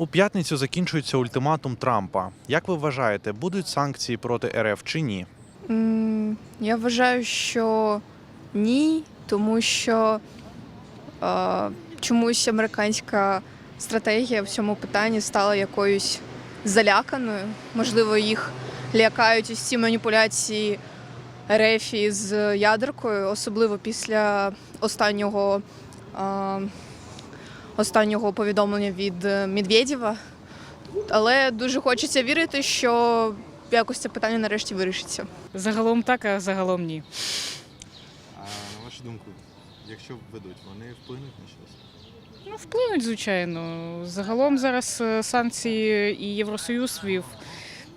У п'ятницю закінчується ультиматум Трампа. Як ви вважаєте, будуть санкції проти РФ чи ні? Я вважаю, що ні, тому що е, чомусь американська стратегія в цьому питанні стала якоюсь заляканою. Можливо, їх лякають ці маніпуляції РФ з ядеркою, особливо після останнього, е, останнього повідомлення від е, Медведєва. Але дуже хочеться вірити, що якось це питання нарешті вирішиться. Загалом так, а загалом ні. А на вашу думку, якщо ведуть, вони вплинуть на щось? Ну, вплинуть, звичайно. Загалом зараз е, санкції і Євросоюз вів.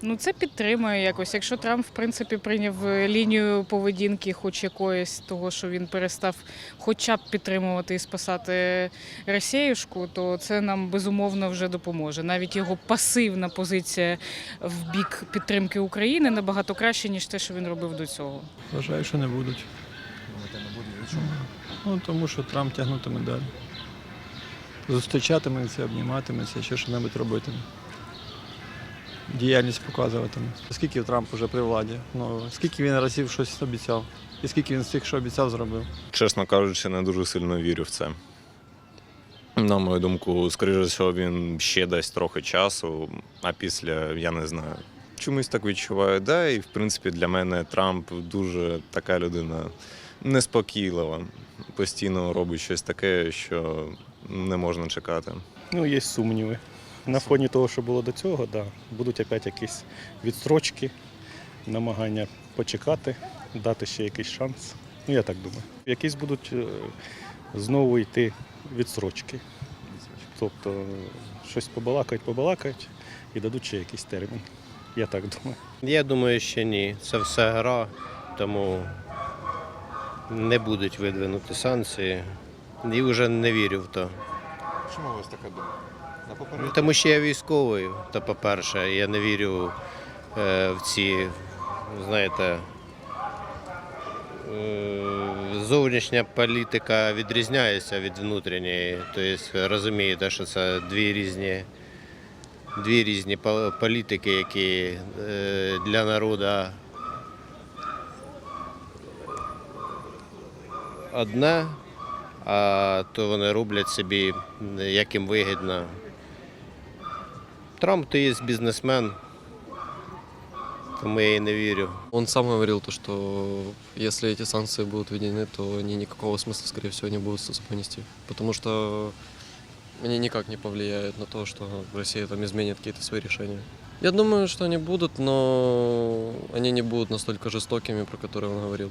Ну, це підтримує якось. Якщо Трамп, в принципі, прийняв е, лінію поведінки, хоч якоїсь того, що він перестав хоча б підтримувати і спасати Росіюшку, то це нам безумовно вже допоможе. Навіть його пасивна позиція в бік підтримки України набагато краще, ніж те, що він робив до цього. Вважаю, що не будуть. Думаєте, не буде від? Ну, тому що Трамп тягнутиме далі. Зустрічатиметься, обніматиметься, ще що-небудь робитиме. Діяльність показуватиме. Скільки Трамп уже при владі? Ну, скільки він разів щось обіцяв? І скільки він з тих, що обіцяв, зробив? Чесно кажучи, не дуже сильно вірю в це. На мою думку, скоріше всього, він ще дасть трохи часу, а після я не знаю. Чомусь так відчуваю. Да, і в принципі для мене Трамп дуже така людина неспокійлива. Постійно робить щось таке, що не можна чекати. Ну, є сумніви. На фоні того, що було до цього, да, будуть опять якісь відстрочки, намагання почекати, дати ще якийсь шанс. Ну, я так думаю. Якісь будуть е, знову йти відстрочки. Тобто щось побалакають, побалакають і дадуть ще якийсь термін. Я так думаю. Я думаю, що ні. Це все гра, тому не будуть видвинути санкції. І вже не вірю в то. Чому у вас така думка? Ну? Тому що я військовий, то по-перше, я не вірю е, в ці, знаєте, е, зовнішня політика відрізняється від внутрішньої. Тобто розумієте, що це дві різні, дві різні по- політики, які е, для народу одна, а то вони роблять собі, як їм вигідно. Трамп то є бізнесмен, тому я і не вірю. Он сам говорил, то, что если эти санкции будут введены, то они никакого смысла, скорее всего, не будут собой нести. Потому что они никак не повлияют на то, что Россия там изменит какие-то свои решения. Я думаю, что они будут, но они не будут настолько жестокими, про которые он говорил.